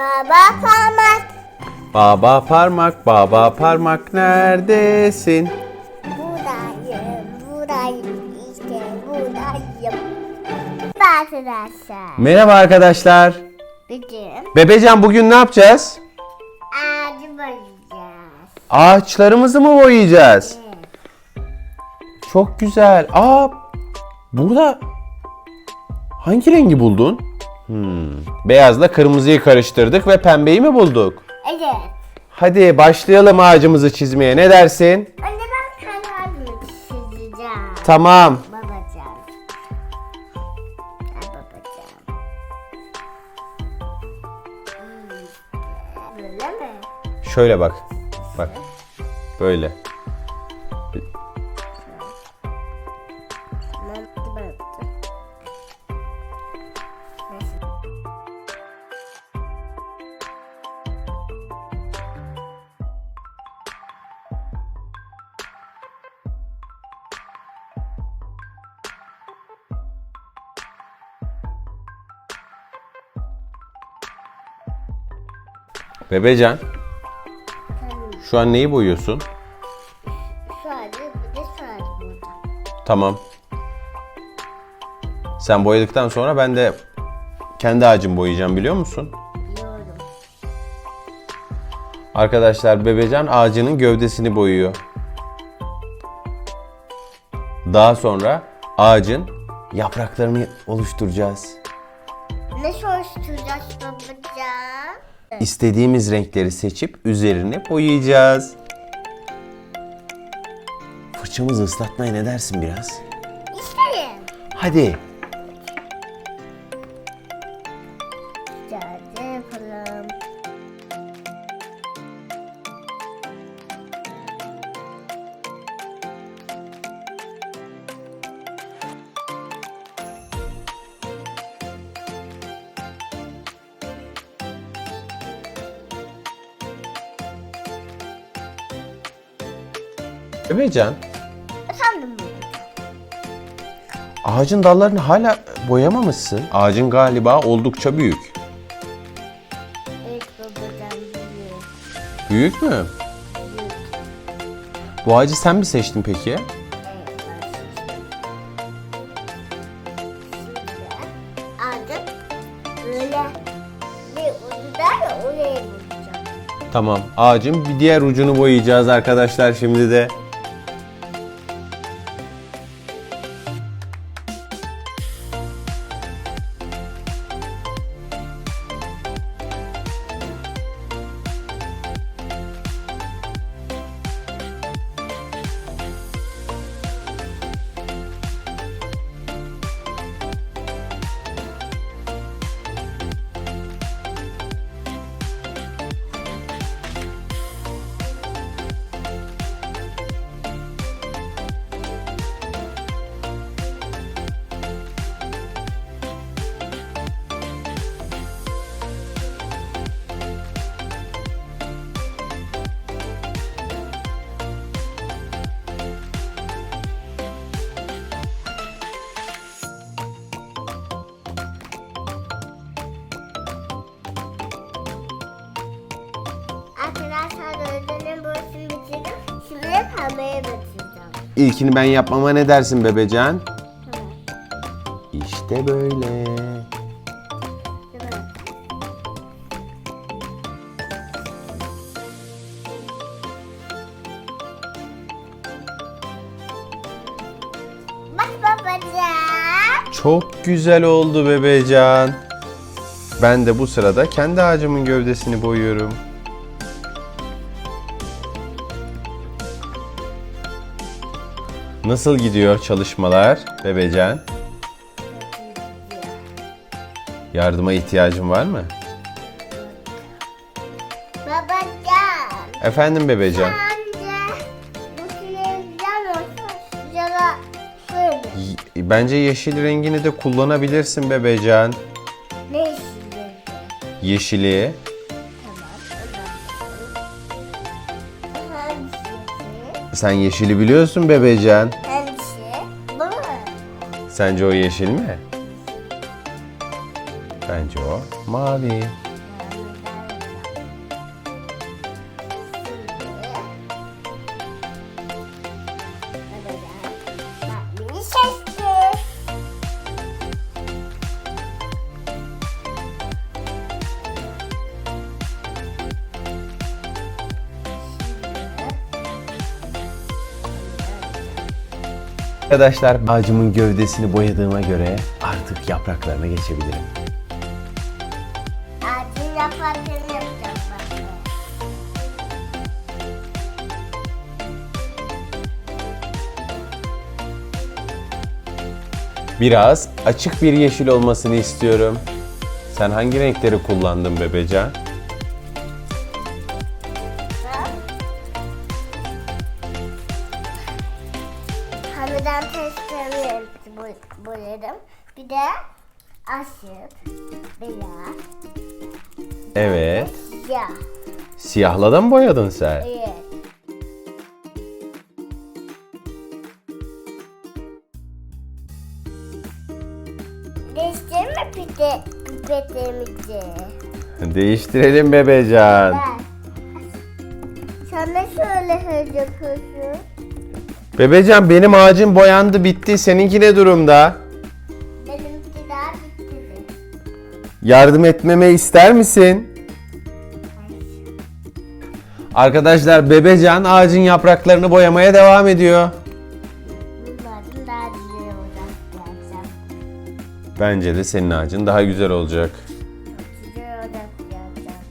Baba parmak. Baba parmak, baba parmak neredesin? Buradayım, buradayım, işte buradayım. Arkadaşlar, Merhaba arkadaşlar. bugün Bebecan bugün ne yapacağız? ağacı boyayacağız. Ağaçlarımızı mı boyayacağız? Çok güzel. Aa, burada hangi rengi buldun? Hmm, beyazla kırmızıyı karıştırdık ve pembeyi mi bulduk? Evet. Hadi başlayalım ağacımızı çizmeye. Ne dersin? Önce ben ağacımı çizeceğim. Tamam. Babacığım. Gel babacığım. Hmm, Böyle mi? Şöyle bak. Bak. Böyle. Bebecan, şu an neyi boyuyorsun? Şu ağacı bir de şu ağacı burada. Tamam. Sen boyadıktan sonra ben de kendi ağacımı boyayacağım biliyor musun? Biliyorum. Arkadaşlar Bebecan ağacının gövdesini boyuyor. Daha sonra ağacın yapraklarını oluşturacağız. Ne soruşturacağız babacığım? İstediğimiz renkleri seçip üzerine boyayacağız. Fırçamızı ıslatmaya ne dersin biraz? İsterim. Hadi. Güzelce yapalım. Bebecan, Efendim ağacın dallarını hala boyamamışsın. Ağacın galiba oldukça büyük. Evet babacığım biliyorum. Büyük mü? Bu ağacı sen mi seçtin peki? Evet ben ağacın böyle bir ucu da ya oraya vuracağım. Tamam. Ağacın bir diğer ucunu boyayacağız arkadaşlar şimdi de. Pembeye batıracağım. İlkini ben yapmama ne dersin bebecan? Tamam. İşte böyle. Bak babacığım. Çok güzel oldu bebecan. Ben de bu sırada kendi ağacımın gövdesini boyuyorum. Nasıl gidiyor çalışmalar bebecan? Yardıma ihtiyacın var mı? Babacığım. Efendim bebecan. Bence bu da şöyle. Y- Bence yeşil rengini de kullanabilirsin bebecan. Ne istiyorsun? Yeşili. Sen yeşili biliyorsun bebecan. Hangisi? Bu? Sence o yeşil mi? Bence o mavi. Bakmış. Arkadaşlar ağacımın gövdesini boyadığıma göre artık yapraklarına geçebilirim. Ağacın yapraklarını yapacağım ben. Biraz açık bir yeşil olmasını istiyorum. Sen hangi renkleri kullandın bebecan? Hamiden testlerini boyadım. Bir de aşık, beyaz, Evet. siyah. Siyahla da mı boyadın sen? Evet. Değiştirme pipet, pipetlerimizi. Değiştirelim bebecan. Sen de şöyle hızlı yapıyorsun. Bebecan benim ağacım boyandı bitti. Seninki ne durumda? Benimki daha bitti. Yardım etmeme ister misin? Arkadaşlar bebecan ağacın yapraklarını boyamaya devam ediyor. Bunların daha güzel olacak yapacağım. Bence de senin ağacın daha güzel olacak. Güzel olacak yapacağım.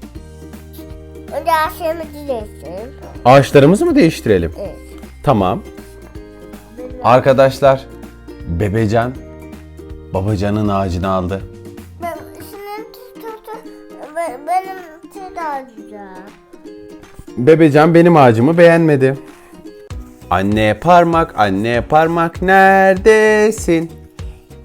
Önce aşağımızı değiştirelim. Ağaçlarımızı mı değiştirelim? Evet. Tamam. Arkadaşlar bebecan babacanın ağacını aldı. Ben, senin tutu, ben, benimki daha güzel. Bebecan benim ağacımı beğenmedi. Anne parmak, anne parmak neredesin?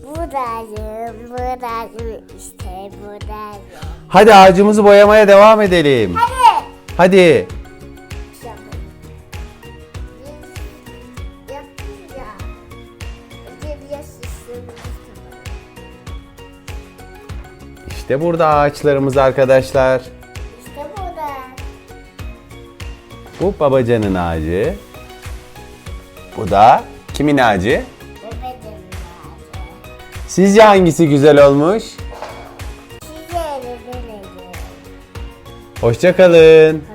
Buradayım, buradayım, işte buradayım. Hadi ağacımızı boyamaya devam edelim. Hadi. Hadi. İşte burada ağaçlarımız arkadaşlar. İşte burada. Bu babacanın ağacı. Bu da kimin ağacı? Bebeğim lazım. Sizce hangisi güzel olmuş? Size de bebeğim. Hoşçakalın.